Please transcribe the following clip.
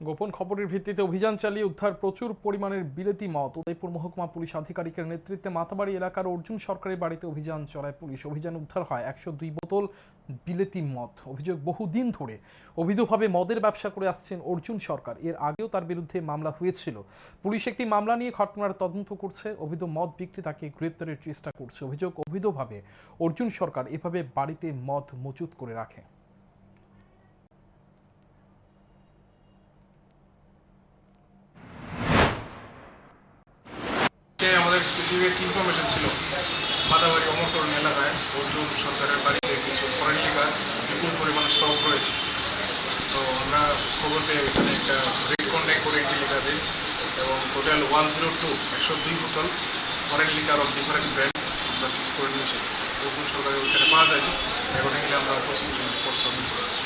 গোপন খবরের ভিত্তিতে অভিযান চালিয়ে উদ্ধার প্রচুর পরিমাণের বিলেতি মদ। উদয়পুর মহকুমা পুলিশ আধিকারিকের নেতৃত্বে মাতাবাড়ি এলাকার অর্জুন সরকারের বাড়িতে অভিযান চালায় পুলিশ। অভিযান উদ্ধার হয় একশো দুই বোতল বিলেতি মদ। অভিযোগ বহুদিন ধরে অবৈধভাবে মদের ব্যবসা করে আসছেন অর্জুন সরকার। এর আগেও তার বিরুদ্ধে মামলা হয়েছিল। পুলিশ একটি মামলা নিয়ে ঘটনার তদন্ত করছে। অবৈধ মদ বিক্রেতাকে গ্রেপ্তারের চেষ্টা করছে। অভিযোগ অবৈধভাবে অর্জুন সরকার এভাবে বাড়িতে মদ মজুত করে রাখে। আমাদের স্পেসিফিক ইনফরমেশন ছিল। মাদাবাড়ি অমরকরণ এলাকায় অর্জুন সরকারের বাড়িতে কিছু ফরেন বিপুল পরিমাণ স্টক রয়েছে। তো আমরা খবর পেয়ে এখানে একটা রেড কন্ট্যাক্ট করে একটি লিগার দিই এবং টোটাল ওয়ান জিরো টু একশো দুই বোতল ফরেন লিগার অফ ডিফারেন্ট ব্র্যান্ড আমরা সিজ করে নিয়ে এসেছি। অর্জুন সরকারের ওইখানে পাওয়া যায়নি। অ্যাকর্ডিংলি আমরা প্রসিকিউশন সাবমিট করি